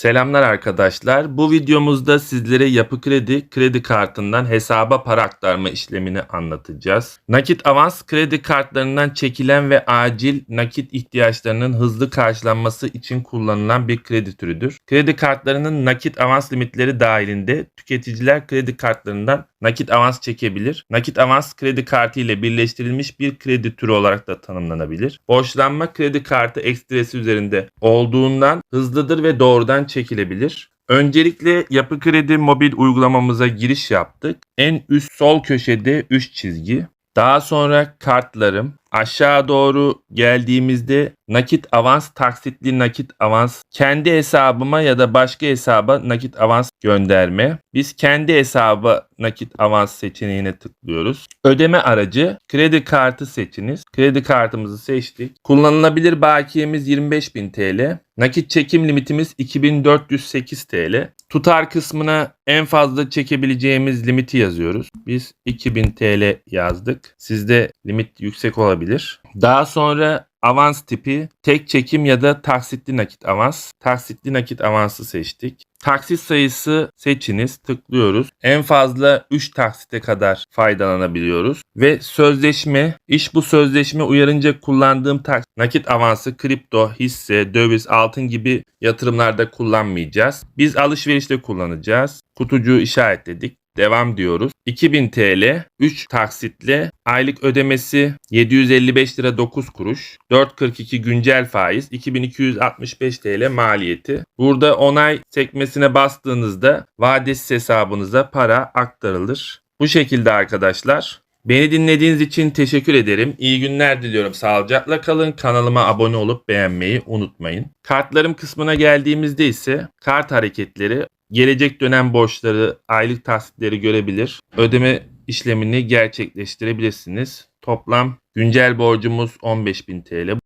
Selamlar arkadaşlar. Bu videomuzda sizlere Yapı Kredi kredi kartından hesaba para aktarma işlemini anlatacağız. Nakit avans kredi kartlarından çekilen ve acil nakit ihtiyaçlarının hızlı karşılanması için kullanılan bir kredi türüdür. Kredi kartlarının nakit avans limitleri dahilinde tüketiciler kredi kartlarından nakit avans çekebilir. Nakit avans kredi kartı ile birleştirilmiş bir kredi türü olarak da tanımlanabilir. Borçlanma kredi kartı ekstresi üzerinde olduğundan hızlıdır ve doğrudan çekilebilir. Öncelikle Yapı Kredi mobil uygulamamıza giriş yaptık. En üst sol köşede 3 çizgi. Daha sonra kartlarım. Aşağı doğru geldiğimizde nakit avans, taksitli nakit avans, kendi hesabıma ya da başka hesaba nakit avans gönderme. Biz kendi hesaba nakit avans seçeneğine tıklıyoruz. Ödeme aracı, kredi kartı seçiniz. Kredi kartımızı seçtik. Kullanılabilir bakiyemiz 25.000 TL. Nakit çekim limitimiz 2408 TL. Tutar kısmına en fazla çekebileceğimiz limiti yazıyoruz. Biz 2000 TL yazdık. Sizde limit yüksek olabilir. Daha sonra avans tipi tek çekim ya da taksitli nakit avans. Taksitli nakit avansı seçtik. Taksit sayısı seçiniz. Tıklıyoruz. En fazla 3 taksite kadar faydalanabiliyoruz. Ve sözleşme. iş bu sözleşme uyarınca kullandığım tak nakit avansı kripto, hisse, döviz, altın gibi yatırımlarda kullanmayacağız. Biz alışverişte kullanacağız. Kutucuğu işaretledik. Devam diyoruz. 2000 TL 3 taksitle aylık ödemesi 755 lira 9 kuruş. 4.42 güncel faiz 2265 TL maliyeti. Burada onay sekmesine bastığınızda vadesiz hesabınıza para aktarılır. Bu şekilde arkadaşlar. Beni dinlediğiniz için teşekkür ederim. İyi günler diliyorum. Sağlıcakla kalın. Kanalıma abone olup beğenmeyi unutmayın. Kartlarım kısmına geldiğimizde ise kart hareketleri gelecek dönem borçları, aylık taksitleri görebilir. Ödeme işlemini gerçekleştirebilirsiniz. Toplam güncel borcumuz 15.000 TL.